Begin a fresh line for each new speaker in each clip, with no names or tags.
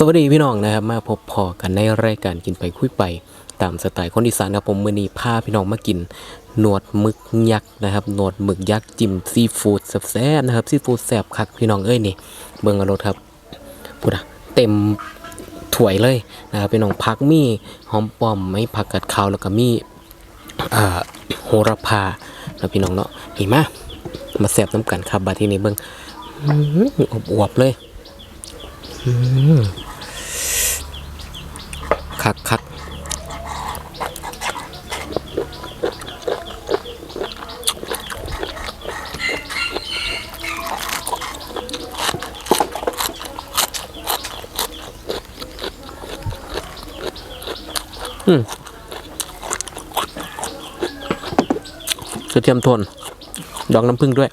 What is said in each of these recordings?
สวัสดีพี่น้องนะครับมาพบพอกันในรายการกินไปคุยไป ตามสไตล์คนอีสานครับผมมือนี้พาพี่น้องมากิน หนวดหมึกยักษ์นะครับหนวดหมึกยักษ์จิ้มซีฟู้ดแซ่บนะครับซีฟู้ดแซ่บคักพี่น้องเอ้ยนี่เบิ่งอารถครับพูดอะเต็มถ้วยเลยนะครับพี่น้องพักมีหอมป้อมไม่ผักกัดขาวแล้วก็มีโหระพาแล้วพี่น้องเนาะเห็นไหมมาแซ่บน้ำกันครับบาที่นี้เบิ่งอื้อหืออวบๆเลย คักคักอืมกระเทียมทน ดอกน้ำผึ้งด้วย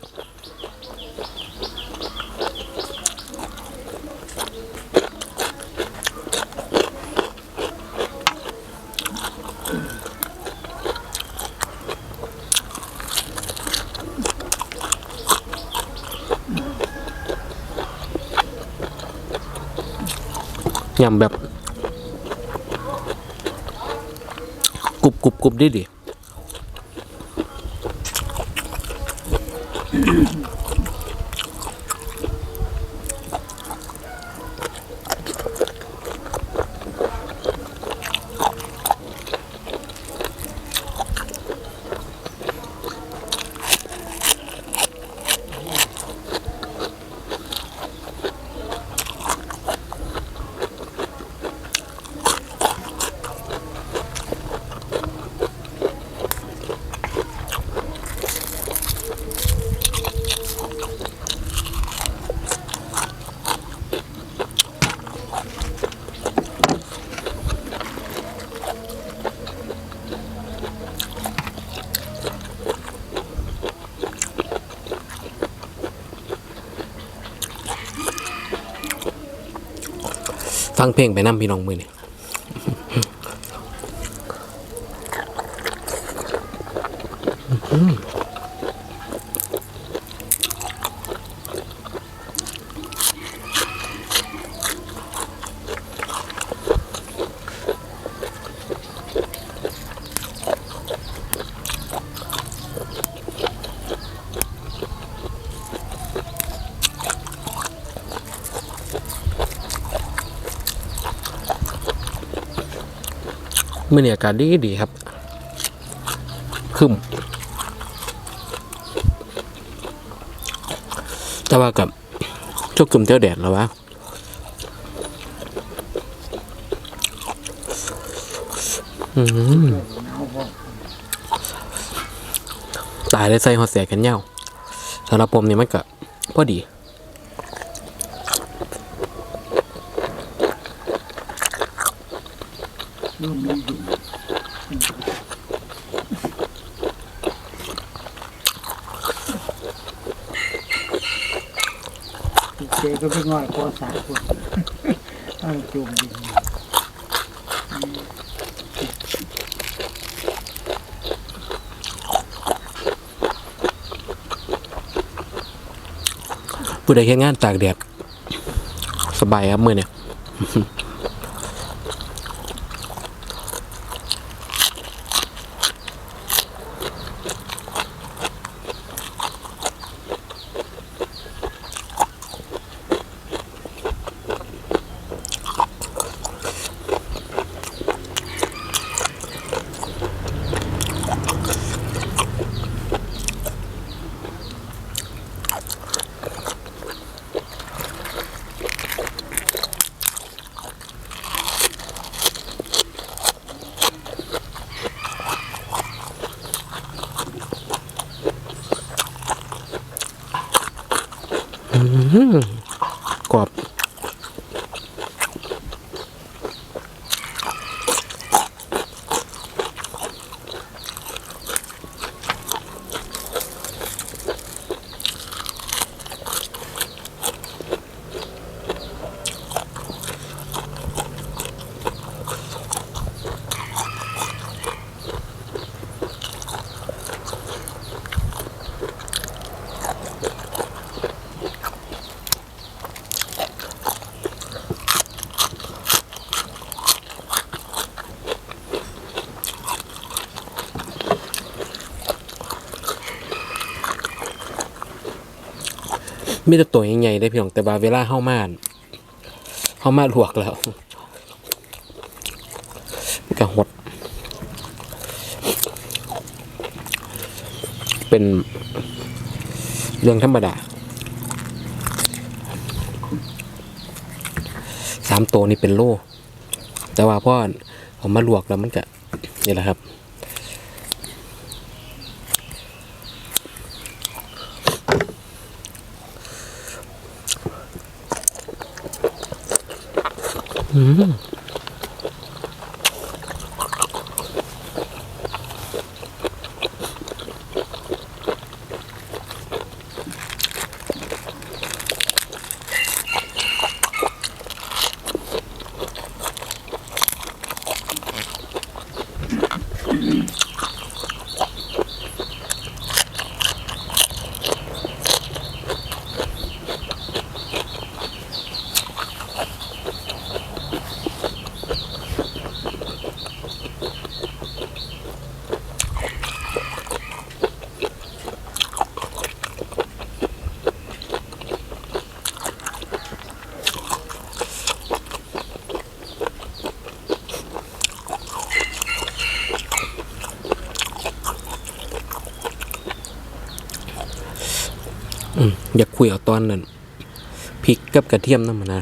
ยำแบบกรุบกรุบกรุบดิดิ ฟังเพลงไปนั่งพี่น้องมือนี่ มื่อนี่อากาศดีดีครับคึมแต่ว่ากับช่วงกึมเจ้าแดดแล้ววะตายได้ใส่หอดแสกันเหย้าสำหรับผมนี่มันก็พอดี
เจก็ไปง่อยพอสามคนตั้งจุ่มดิน
ผู้ใดแค่งานตากแดดสบายครับมือเนี่ย กรอบ มีแต่ตัวใหญ่ๆได้พี่น้องแต่ว่าเวลาเข้ามาเข้ามาลวกแล้วมันก็หด เป็นเรื่องธรรมดาสามตัวนี่เป็นโลแต่ว่าพ่อเอามาลวกแล้วมันก็นี่แหละครับ อื คุยเอาตอนนั้นพริกกับกระเทียมนั่นมันนะ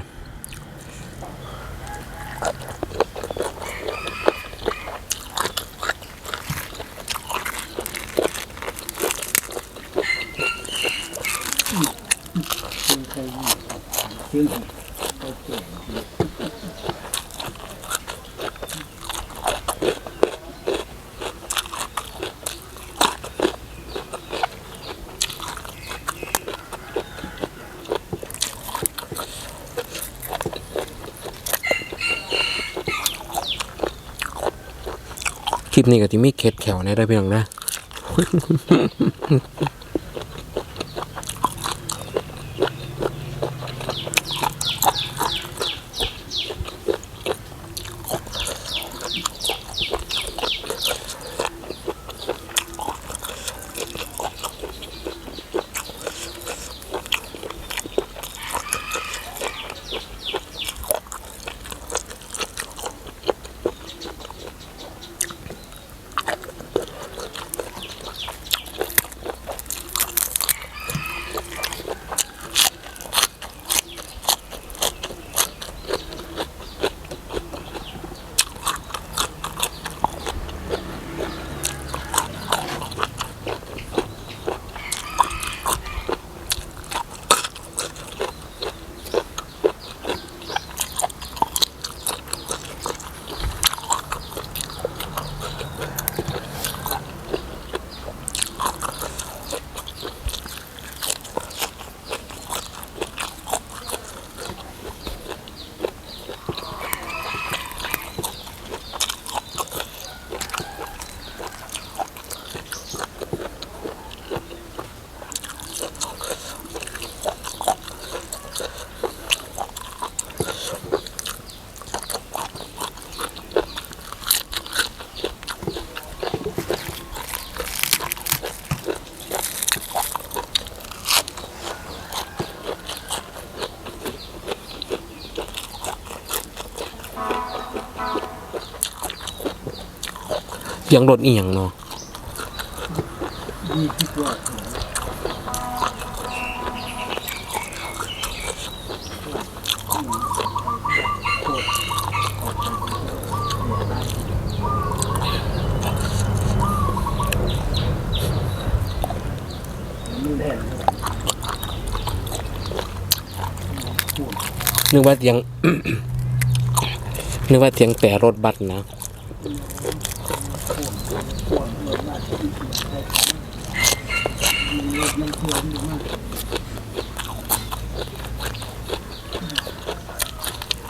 ซึ่งเคยมีซึ่งโอเค
คลิปนี้ก็ที่มีเคล็ดแขวในได้เพียงนะ สียงรถอีหยังเนาะ
นึ
กว่าเสียง นึกว่าเสียงแต่รถบัสนะ
ปวดปวดมากที่ปวดใช้ขันมันมันเสื่อมอยู่มาก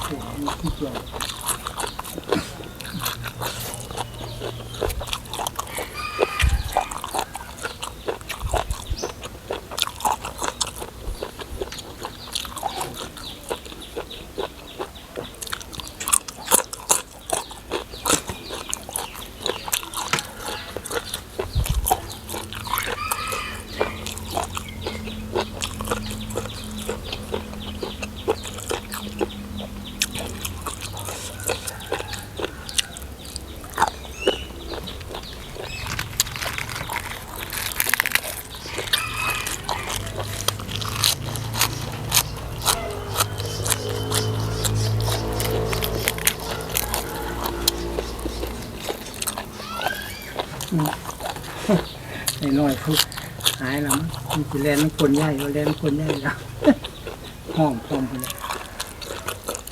ปวดอยู่ที่ตัว
อ
น้อยทุกหายแล้วมันสิแลนคนใหญ่ว่าแลนคนใหญ่แล้วห้องพร้อมเลย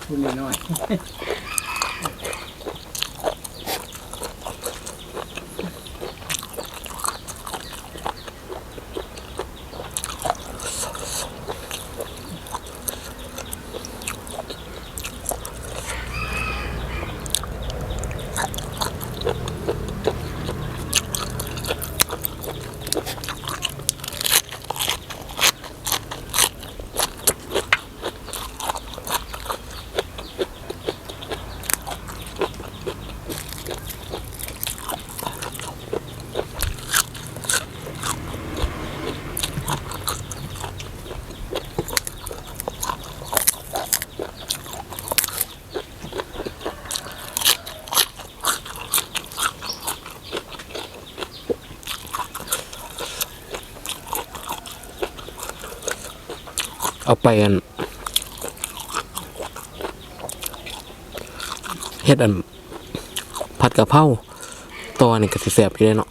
คุณน้อย
เอาไปอันเฮ็ดอัน ผัดกะเพราตอนนี่ก็สิแซ่บอยู่เลยเนาะ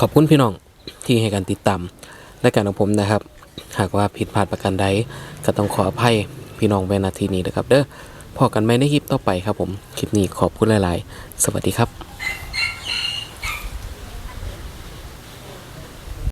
ขอบคุณพี่น้องที่ให้การติดตามและการของผมนะครับ หากว่าผิดพลาดประการใดก็ต้องขออภัยพี่น้องไว้นาทีนี้นะครับ เด้อพอกันไหมในคลิปต่อไปครับผม คลิปนี้ขอบคุณหลาย ๆ สวัสดีครับ